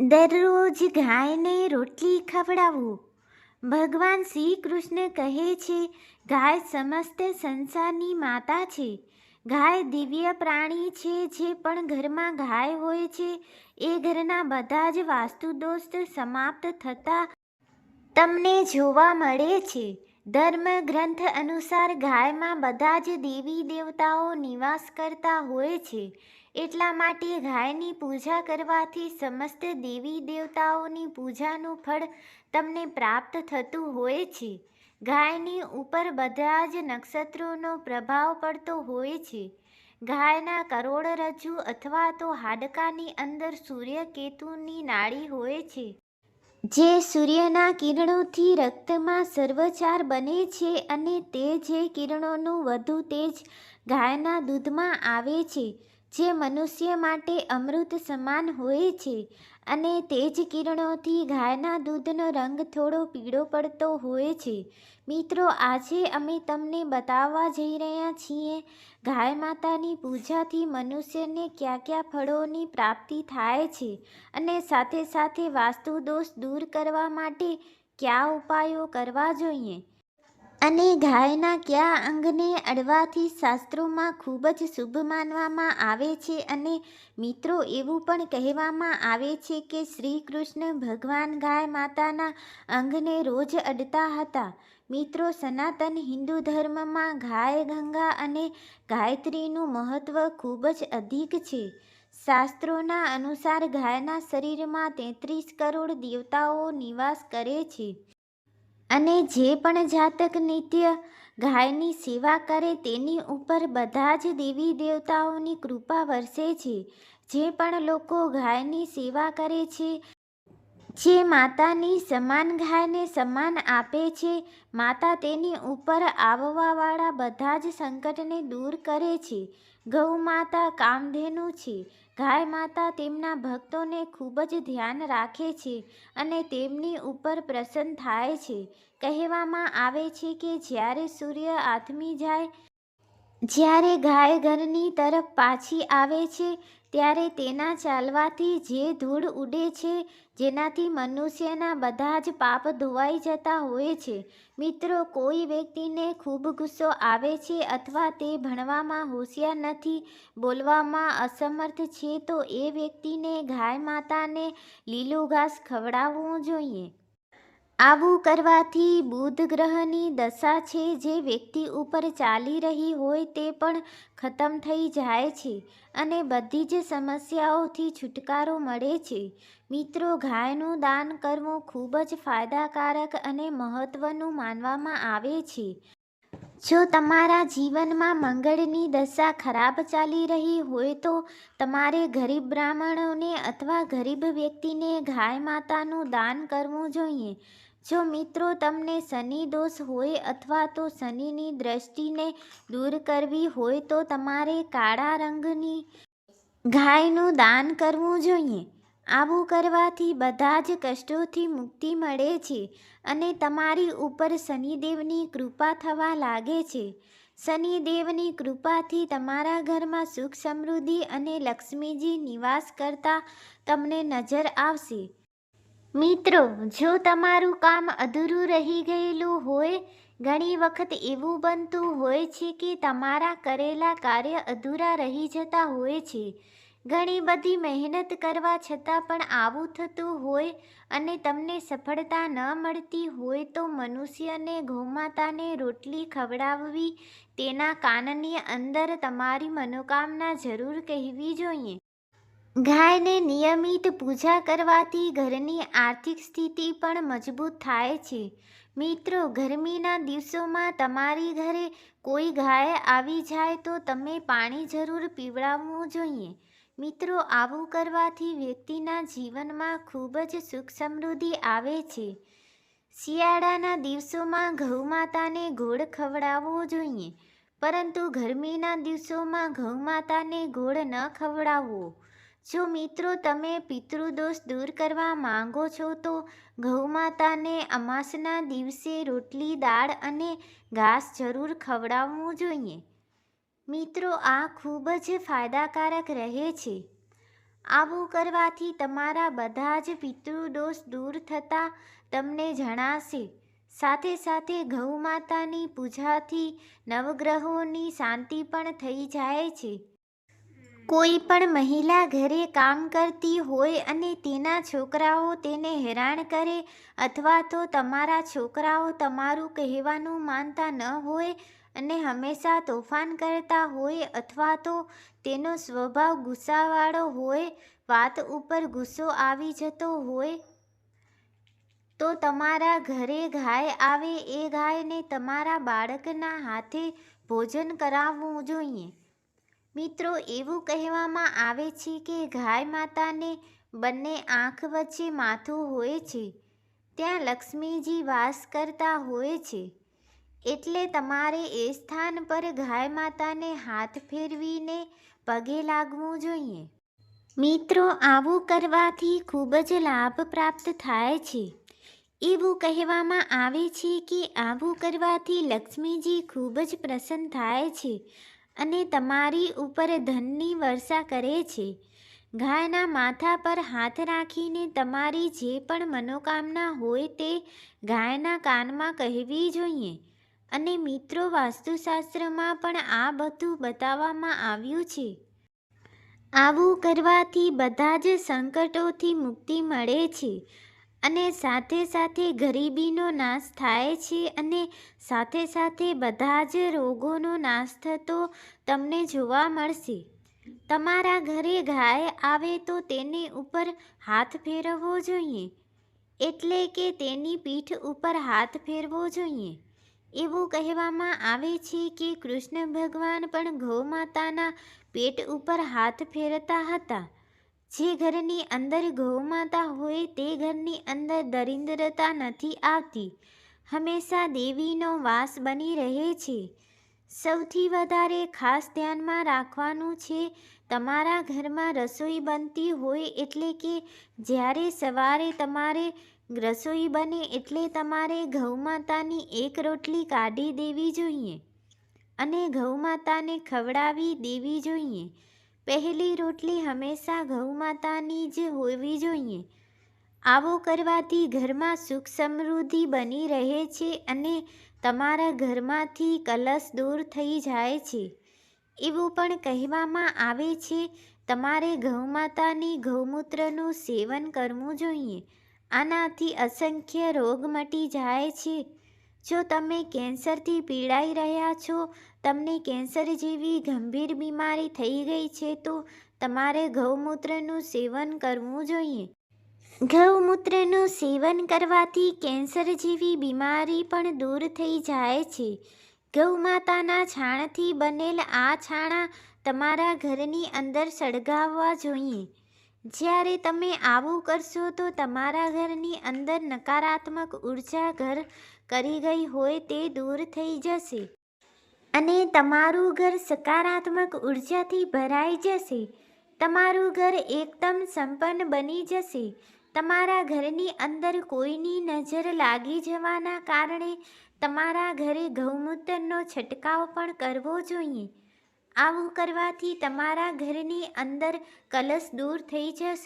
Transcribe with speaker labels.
Speaker 1: દરરોજ ગાયને રોટલી ખવડાવવું ભગવાન શ્રી કૃષ્ણ કહે છે, ગાય સમસ્ત સંસારની માતા છે. ગાય દિવ્ય પ્રાણી છે, જે પણ ઘરમાં ગાય હોય છે, એ ઘરના બધા જ વાસ્તુ દોસ્ત સમાપ્ત થતા તમને જોવા મળે છે. ધર્મ ગ્રંથ અનુસાર ગાયમાં બધા જ દેવી દેવતાઓ નિવાસ કરતા હોય છે. એટલા માટે ગાયની પૂજા કરવાથી સમસ્ત દેવી દેવતાઓની પૂજાનું ફળ તમને પ્રાપ્ત થતું હોય છે. ગાયની ઉપર બધા જ નક્ષત્રોનો પ્રભાવ પડતો હોય છે. ગાયના કરોડરજ્જુ અથવા તો હાડકાની અંદર સૂર્યકેતુની નાળી હોય છે. જે સૂર્યના કિરણોથી રક્તમાં સર્વચાર બને છે અને તે જે કિરણોનું વધુ તેજ ગાયના દૂધમાં આવે છે જે મનુષ્ય માટે અમૃત સમાન હોય છે અને તે જ કિરણોથી ગાયના દૂધનો રંગ થોડો પીળો પડતો હોય છે. મિત્રો, આજે અમે તમને બતાવવા જઈ રહ્યા છીએ ગાય માતાની પૂજાથી મનુષ્યને કયા કયા ફળોની પ્રાપ્તિ થાય છે અને સાથે સાથે વાસ્તુ દોષ દૂર કરવા માટે કયા ઉપાયો કરવા જોઈએ. અને ગાયના કયા અંગને અડવાથી શાસ્ત્રોમાં ખૂબ જ શુભ માનવામાં આવે છે અને મિત્રો એવું પણ કહેવામાં આવે છે કે શ્રી કૃષ્ણ ભગવાન ગાય માતાના અંગને રોજ અડતા હતા. મિત્રો, સનાતન હિન્દુ ધર્મમાં ગાય ગંગા અને ગાયત્રીનું મહત્ત્વ ખૂબ જ અધિક છે. શાસ્ત્રોના અનુસાર ગાયના શરીરમાં તેત્રીસ કરોડ દેવતાઓ નિવાસ કરે છે. અને જે પણ જાતક નિત્ય ગાયની સેવા કરે તેની ઉપર બધા જ દેવી દેવતાઓની કૃપા વરસે છે. જે પણ લોકો ગાયની સેવા કરે છે, જે માતાની સમાન ગાયને સમાન આપે છે, માતા તેની ઉપર આવવાવાળા બધા જ સંકટને દૂર કરે છે. ગૌ માતા કામધેનુ છે. ગાય માતા તેમના ભક્તોને ખૂબ જ ધ્યાન રાખે છે અને તેમની ઉપર પ્રસન્ન થાય છે. કહેવામાં આવે છે કે જ્યારે સૂર્ય આથમી જાય જ્યારે ગાય ઘરની તરફ પાછી આવે છે, ત્યારે તેના ચાલવાથી જે ધૂળ ઉડે છે, જેનાથી મનુષ્યના બધા જ પાપ ધોવાઈ જતા હોય છે. મિત્રો, કોઈ વ્યક્તિને ખૂબ ગુસ્સો આવે છે અથવા તે ભણવામાં હોશિયાર નથી, બોલવામાં અસમર્થ છે, તો એ વ્યક્તિને ગાય માતાને લીલું ઘાસ ખવડાવવું જોઈએ. આવું કરવાથી બુધ ગ્રહની દશા છે, જે વ્યક્તિ ઉપર ચાલી રહી હોય તે પણ ખતમ થઈ જાય છે અને બધી જ સમસ્યાઓથી છુટકારો મળે છે. મિત્રો, ગાયનું દાન કરવું ખૂબ જ ફાયદાકારક અને મહત્ત્વનું માનવામાં આવે છે. જો તમારા જીવનમાં મંગળની દશા ખરાબ ચાલી રહી હોય તો તમારે ગરીબ બ્રાહ્મણોને અથવા ગરીબ વ્યક્તિને ગાય માતાનું દાન કરવું જોઈએ. જો મિત્રો તમને શનિ દોષ હોય અથવા તો શનિની દ્રષ્ટિને દૂર કરવી હોય તો તમારે કાળા રંગની ગાયનું દાન કરવું જોઈએ. આવું કરવાથી બધા જ કષ્ટોથી મુક્તિ મળે છે અને તમારી ઉપર શનિદેવની કૃપા થવા લાગે છે. શનિદેવની કૃપાથી તમારા ઘરમાં સુખ સમૃદ્ધિ અને લક્ષ્મીજી નિવાસ કરતા તમને નજર આવશે. મિત્રો, જો તમારું કામ અધૂરું રહી ગયેલું હોય, ઘણી વખત એવું બનતું હોય છે કે તમારા કરેલા કાર્ય અધૂરા રહી જતા હોય છે. ઘણી બધી મહેનત કરવા છતાં પણ આવું થતું હોય અને તમને સફળતા ન મળતી હોય તો મનુષ્યને ગૌમાતાને રોટલી ખવડાવવી તેના કાનની અંદર તમારી મનોકામના જરૂર કહેવી જોઈએ. ગાયને નિયમિત પૂજા કરવાથી ઘરની આર્થિક સ્થિતિ પણ મજબૂત થાય છે. મિત્રો, ગરમીના દિવસોમાં તમારી ઘરે કોઈ ગાય આવી જાય તો તમે પાણી જરૂર પીવડાવવું જોઈએ. મિત્રો, આવું કરવાથી વ્યક્તિના જીવનમાં ખૂબ જ સુખ સમૃદ્ધિ આવે છે. શિયાળાના દિવસોમાં ઘઉ માતાને ગોળ ખવડાવવો જોઈએ, પરંતુ ગરમીના દિવસોમાં ઘઉ માતાને ગોળ ન ખવડાવવો. જો મિત્રો, તમે પિતૃદોષ દૂર કરવા માંગો છો, તો ગૌમાતાને અમાસના દિવસે રોટલી, દાળ અને ઘાસ જરૂર ખવડાવવું જોઈએ. મિત્રો, આ ખૂબ જ ફાયદાકારક રહે છે. આવું કરવાથી તમારા બધા જ પિતૃદોષ દૂર થતાં તમને જણાશે. સાથે સાથે ગૌ માતાની પૂજાથી નવગ્રહોની શાંતિ પણ થઈ જાય છે. કોઈ પણ મહિલા ઘરે કામ કરતી હોય અને તેના છોકરાઓ તેને હેરાન કરે અથવા તો તમારા છોકરાઓ તમારું કહેવાનું માનતા ન હોય અને હંમેશા તોફાન કરતા હોય અથવા તો તેનો સ્વભાવ ગુસ્સાવાળો હોય, વાત ઉપર ગુસ્સો આવી જતો હોય, તો તમારા ઘરે ગાય આવે એ ગાયને તમારા બાળકના હાથે ભોજન કરાવવું જોઈએ. મિત્રો, એવું કહેવામાં આવે છે કે ગાય માતાને બંને આંખ વચ્ચે માથું હોય છે. ત્યાં લક્ષ્મીજી વાસ કરતા હોય છે. એટલે તમારે એ સ્થાન પર ગાય માતાને હાથ ફેરવીને પગે લાગવું જોઈએ. મિત્રો, આવું કરવાથી ખૂબ જ લાભ પ્રાપ્ત થાય છે. એવું કહેવામાં આવે છે કે આવું કરવાથી લક્ષ્મીજી ખૂબ જ પ્રસન્ન થાય છે અને તમારી ઉપર ધનની વર્ષા કરે છે. ગાયના માથા પર હાથ રાખીને તમારી જે પણ મનોકામના હોય તે ગાયના કાનમાં કહેવી જોઈએ. અને મિત્રો, વાસ્તુશાસ્ત્રમાં પણ આ બધું બતાવવામાં આવ્યું છે. આવું કરવાથી બધા જ સંકટોથી મુક્તિ મળે છે અને સાથે સાથે ગરીબીનો નાશ થાય છે અને સાથે સાથે બધા જ રોગોનો નાશ થતો તમને જોવા મળશે. તમારા ઘરે ગાય આવે તો તેની ઉપર હાથ ફેરવવો જોઈએ. એટલે કે તેની પીઠ ઉપર હાથ ફેરવો જોઈએ. એવું કહેવામાં આવે છે કે કૃષ્ણ ભગવાન પણ ગૌ માતાના પેટ ઉપર હાથ ફેરતા હતા. જે ઘરની અંદર ગૌમાતા હોય તે ઘરની અંદર દરિદ્રતા નથી આવતી. હંમેશા દેવીનો વાસ બની રહે છે. સૌથી વધારે ખાસ ધ્યાનમાં રાખવાનું છે, તમારા ઘરમાં રસોઈ બનતી હોય એટલે કે જ્યારે સવારે તમારે રસોઈ બને એટલે તમારે ગૌમાતાની એક રોટલી કાઢી દેવી જોઈએ અને ગૌમાતાને ખવડાવી દેવી જોઈએ. પહેલી રોટલી હંમેશા ગૌમાતાની જ હોવી જોઈએ. આવો કરવાથી ઘરમાં સુખ સમૃદ્ધિ બની રહે છે અને તમારા ઘરમાંથી કલશ દૂર થઈ જાય છે. એવું પણ કહેવામાં આવે છે, તમારે ગૌમાતાની ગૌમૂત્રનું સેવન કરવું જોઈએ. આનાથી અસંખ્ય રોગ મટી જાય છે. જો તમે કેન્સરથી પીડાઈ રહ્યા છો, તમને કેન્સર જેવી ગંભીર બીમારી થઈ ગઈ છે, તો તમારે ગૌમૂત્રનું સેવન કરવું જોઈએ. ગૌમૂત્રનું સેવન કરવાથી કેન્સર જેવી બીમારી પણ દૂર થઈ જાય છે. ગૌમાતાના છાણથી બનેલ આ છાણા તમારા ઘરની અંદર સળગાવવા જોઈએ. જ્યારે તમે આવું કરશો તો તમારા ઘરની અંદર નકારાત્મક ઊર્જા ઘર કરી ગઈ હોય તે દૂર થઈ જશે. અને તમારું ઘર સકારાત્મક ઉર્જાથી ભરાઈ જશે. તમારું ઘર એકદમ સંપન્ન બની જશે. તમારા ઘરની અંદર કોઈની નજર લાગી જવાના કારણે તમારા ઘરે ગૌમૂત્રનો છંટકાવ પણ કરવો જોઈએ. આવું કરવાથી તમારા ઘરની અંદર કલશ દૂર થઈ જશે.